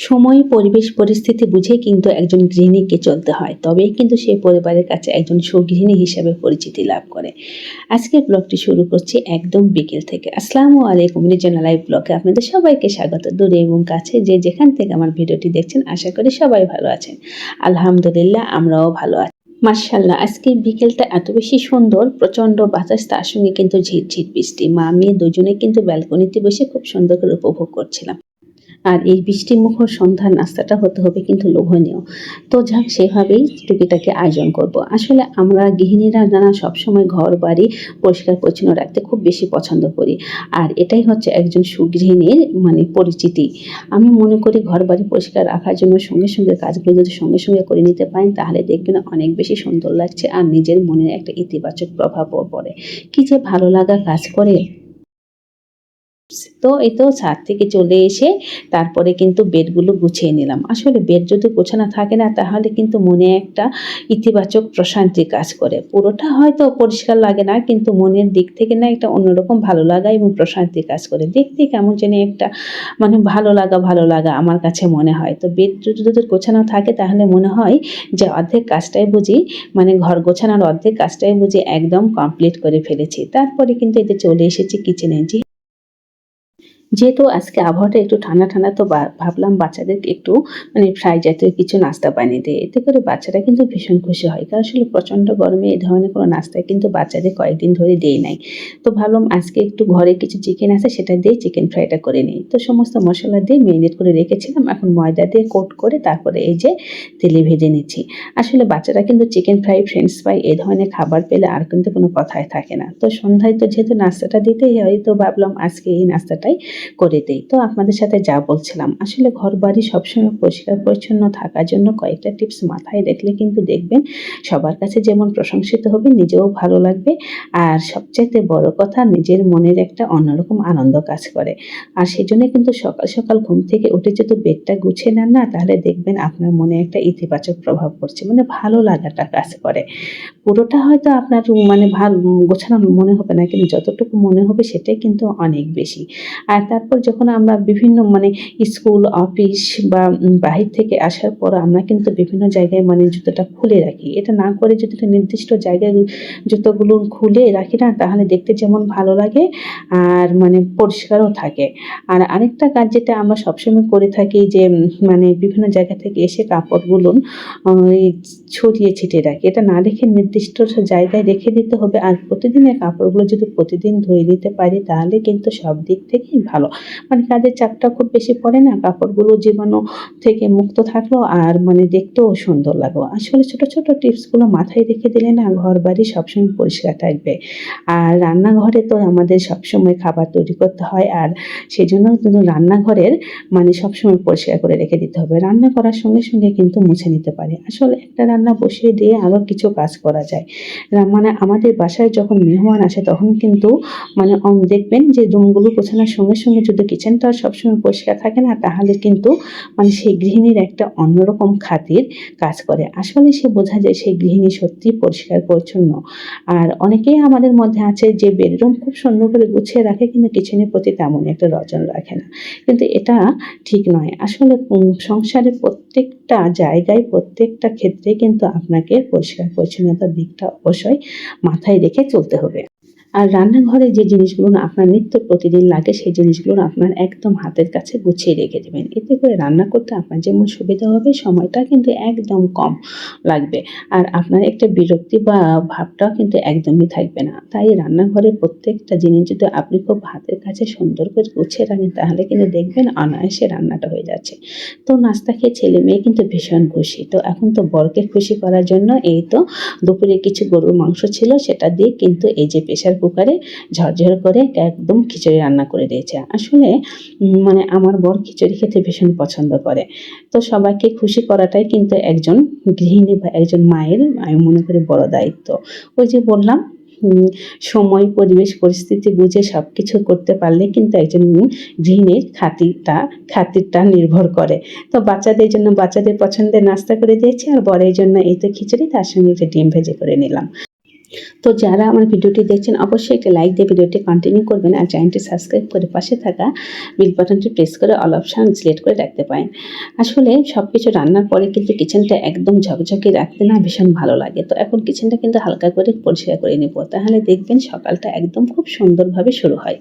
সময়, পরিবেশ, পরিস্থিতি বুঝে কিন্তু একজন গৃহিণীকে চলতে হয়। তবেই কিন্তু সে পরিবারের কাছে একজন সুগৃহিণী হিসাবে পরিচিতি লাভ করে। আজকের ব্লগটি শুরু করছি একদম বিকেল থেকে। আসসালামু আলাইকুম রিজনাল লাইভ ব্লগে আপনাদের সবাইকে স্বাগত। দূরে এবং কাছে যে যেখান থেকে আমার ভিডিওটি দেখছেন, আশা করি সবাই ভালো আছেন। আলহামদুলিল্লাহ, আমরাও ভালো আছি। মার্শাল্লাহ আজকের বিকেলটা এত বেশি সুন্দর, প্রচণ্ড বাতাস, তার সঙ্গে কিন্তু ঝিরঝির বৃষ্টি। মা, মেয়ে দুজনে কিন্তু ব্যালকনিতে বসে খুব সুন্দর করে উপভোগ করছিলাম। আর এই বৃষ্টি মুখর সন্ধ্যার নাস্তাটা হতে হবে কিন্তু লোভনীয়। তো যাক, সেভাবেই টুকিটাকে আয়োজন করব। আসলে আমরা গৃহিণীরা জানা সবসময় ঘর বাড়ি পরিষ্কার পরিচ্ছন্ন রাখতে খুব বেশি পছন্দ করি। আর এটাই হচ্ছে একজন সুগৃহিণীর মানে পরিচিতি। আমি মনে করি ঘর বাড়ি পরিষ্কার রাখার জন্য সঙ্গে সঙ্গে কাজগুলো যদি সঙ্গে সঙ্গে করে নিতে পারেন, তাহলে দেখবেন অনেক বেশি সুন্দর লাগছে আর নিজের মনে একটা ইতিবাচক প্রভাবও পড়ে। কি যে ভালো লাগা কাজ করে তো এই তো ছাদ থেকে চলে এসে তারপরে কিন্তু বেডগুলো গুছিয়ে নিলাম। আসলে বেড যদি গোছানো থাকে না, তাহলে কিন্তু মনে একটা ইতিবাচক প্রশান্তি কাজ করে। পুরোটা হয়তো পরিষ্কার লাগে না, কিন্তু মনের দিক থেকে না একটা অন্যরকম ভালো লাগা এবং প্রশান্তি কাজ করে। দেখতে কেমন যেন একটা মানে ভালো লাগা ভালো লাগা আমার কাছে মনে হয়। তো বেড যদি গোছানো থাকে, তাহলে মনে হয় যে অর্ধেক কাজটাই বুঝি মানে ঘর গোছানোর অর্ধেক কাজটাই বুঝি একদম কমপ্লিট করে ফেলেছি। তারপরে কিন্তু এতে চলে এসেছি কিচেনে যে যেহেতু আজকে আবহাওয়াটা একটু ঠান্ডা ঠান্ডা, তো ভাবলাম বাচ্চাদেরকে একটু মানে ফ্রাই জাতীয় কিছু নাস্তা বানিয়ে দেয় এতে করে বাচ্চারা কিন্তু ভীষণ খুশি হয়। কারণ আসলে প্রচণ্ড গরমে এই ধরনের কোনো নাস্তা কিন্তু বাচ্চাদের কয়েকদিন ধরে দেই নাই। তো ভাবলাম আজকে একটু ঘরে কিছু চিকেন আছে, সেটা দিয়ে চিকেন ফ্রাইটা করে নিই। তো সমস্ত মশলা দিয়ে মেরিনেট করে রেখেছিলাম। এখন ময়দা দিয়ে কোট করে তারপরে এই যে তেলে ভেজে নিচ্ছি। আসলে বাচ্চারা কিন্তু চিকেন ফ্রাই ফ্রেঞ্চ ফ্রাই এই ধরনের খাবার পেলে আর কিন্তু কোনো কথাই থাকে না। তো সন্ধ্যায় তো যেহেতু নাস্তাটা দিতেই হয়, তো ভাবলাম আজকে এই নাস্তাটাই করে দেই। তো আপনাদের সাথে যা বলছিলাম, আসলে ঘর বাড়ি সবসময় পরিষ্কার পরিচ্ছন্ন থাকার জন্য কয়েকটা টিপস মাথায় রাখলে কিন্তু দেখবেন সবার কাছে যেমন প্রশংসিত হবে, নিজেও ভালো লাগবে। আর সবচাইতে বড় কথা, নিজের মনের একটা অন্যরকম আনন্দ কাজ করে। আর সেই জন্য কিন্তু সকাল সকাল ঘুম থেকে উঠে যদি বেডটা গুছিয়ে নেন না, তাহলে দেখবেন আপনার মনে একটা ইতিবাচক প্রভাব পড়ছে মানে ভালো লাগাটা কাজ করে। পুরোটা হয়তো আপনার মানে ভালো গোছানো মনে হবে না, কিন্তু যতটুকু মনে হবে সেটাই কিন্তু অনেক বেশি। আর তারপর যখন আমরা বিভিন্ন মানে স্কুল, অফিস বা বাহির থেকে আসার পর আমরা কিন্তু বিভিন্ন জায়গায় মানে জুতোটা খুলে রাখি। এটা না করে যদি একটা নির্দিষ্ট জায়গায় জুতোগুলো খুলে রাখি না, তাহলে দেখতে যেমন ভালো লাগে আর মানে পরিষ্কারও থাকে। আর আরেকটা কাজ যেটা আমরা সবসময় করে থাকি যে মানে বিভিন্ন জায়গা থেকে এসে কাপড়গুলো ছড়িয়ে ছিটিয়ে রাখি। এটা না রেখে নির্দিষ্ট জায়গায় রেখে দিতে হবে। আর প্রতিদিনের কাপড়গুলো যদি প্রতিদিন ধুয়ে দিতে পারি, তাহলে কিন্তু সব দিক থেকেই ভালো মানে কাজের চাপটা খুব বেশি পড়ে না, কাপড়গুলো জীবাণু থেকে মুক্ত থাকল আর মানে দেখতেও সুন্দর লাগল। আসলে ছোট ছোট টিপসগুলো মাথায় রেখে দিলে না ঘর বাড়ি সবসময় পরিষ্কার থাকবে। আর রান্নাঘরে তো আমাদের সবসময় খাবার তৈরি করতে হয় আর সেই জন্য কিন্তু রান্নাঘরের মানে সবসময় পরিষ্কার করে রেখে দিতে হবে। রান্না করার সঙ্গে সঙ্গে কিন্তু মুছে নিতে পারে। আসলে একটা রান্না বসিয়ে দিয়ে আরও কিছু কাজ করা যায়। মানে আমাদের বাসায় যখন মেহমান আসে তখন কিন্তু মানে দেখবেন যে রুমগুলো গোছানোর সঙ্গে সঙ্গে যদি কিচেনটা সবসময় পরিষ্কার থাকে না, তাহলে কিন্তু মানে সেই গৃহিণীর একটা অন্যরকম খাতির কাজ করে। আসলে সে বোঝা যায় সেই গৃহিণী সত্যি পরিষ্কার, পরিচ্ছন্ন। আর অনেকেই আমাদের মধ্যে আছে যে বেডরুম খুব সুন্দর করে গুছিয়ে রাখে, কিন্তু কিচেনের প্রতি তেমন একটা রজন রাখে না। কিন্তু এটা ঠিক নয়। আসলে সংসারের প্রত্যেকটা জায়গায়, প্রত্যেকটা ক্ষেত্রে কিন্তু আপনাকে পরিষ্কার, পরিচ্ছন্নতার দিকটা অবশ্যই মাথায় রেখে চলতে হবে। আর রান্নাঘরে যে জিনিসগুলো আপনার নিত্য প্রতিদিন লাগে, সেই জিনিসগুলো আপনার একদম হাতের কাছে গুছিয়ে রেখে দেবেন। এতে করে রান্না করতে আপনার যেমন সুবিধা হবে, সময়টা কিন্তু একদম কম লাগবে। আর আপনার একটা বিরক্তি বা ভাবটাও কিন্তু একদমই থাকবে না। তাই রান্নাঘরের প্রত্যেকটা জিনিস যদি আপনি খুব হাতের কাছে সুন্দর করে গুছিয়ে রাখেন, তাহলে কিন্তু দেখবেন অনায়াসে রান্নাটা হয়ে যাচ্ছে। তো নাস্তা খেয়ে ছেলে মেয়ে কিন্তু ভীষণ খুশি। তো এখন তো বরকে খুশি করার জন্য এই তো দুপুরে কিছু গরুর মাংস ছিল, সেটা দিয়ে কিন্তু এই যে প্রেশার কুকারে ঝরঝর করে একদম খিচুড়ি রান্না করে দিয়েছে। আসলে মানে আমার বর খিচুড়ি খেতে ভীষণ পছন্দ করে। তো সবাইকে খুশি করাটাই কিন্তু একজন গৃহিণী বা একজন মায়ের, আমি মনে করি, বড় দায়িত্ব। ওই যে বললাম সময়, পরিবেশ, পরিস্থিতি বুঝে সব কিছু করতে পারলে কিন্তু একজন গৃহিণীর খাতিরটা খাতিরটা নির্ভর করে। তো বাচ্চাদের জন্য, বাচ্চাদের পছন্দের নাস্তা করে দিয়েছি আর বরের জন্য এই তো খিচুড়ি, তার সঙ্গে একটা ডিম ভেজে করে নিলাম। তো যারা আমার ভিডিওটি দেখছেন, অবশ্যই একটা লাইক দিয়ে ভিডিওটি কন্টিনিউ করবেন আর চ্যানেলটি সাবস্ক্রাইব করে পাশে থাকা বিল বাটনটি প্রেস করে অল অপশান সিলেক্ট করে রাখতে পারেন। আসলে সব কিছু রান্নার পরে কিন্তু কিচেনটা একদম ঝকঝকে রাখতে না ভীষণ ভালো লাগে। তো এখন কিচেনটা কিন্তু হালকা করে পরিষ্কার করে নেব। তাহলে দেখবেন সকালটা একদম খুব সুন্দরভাবে শুরু হয়।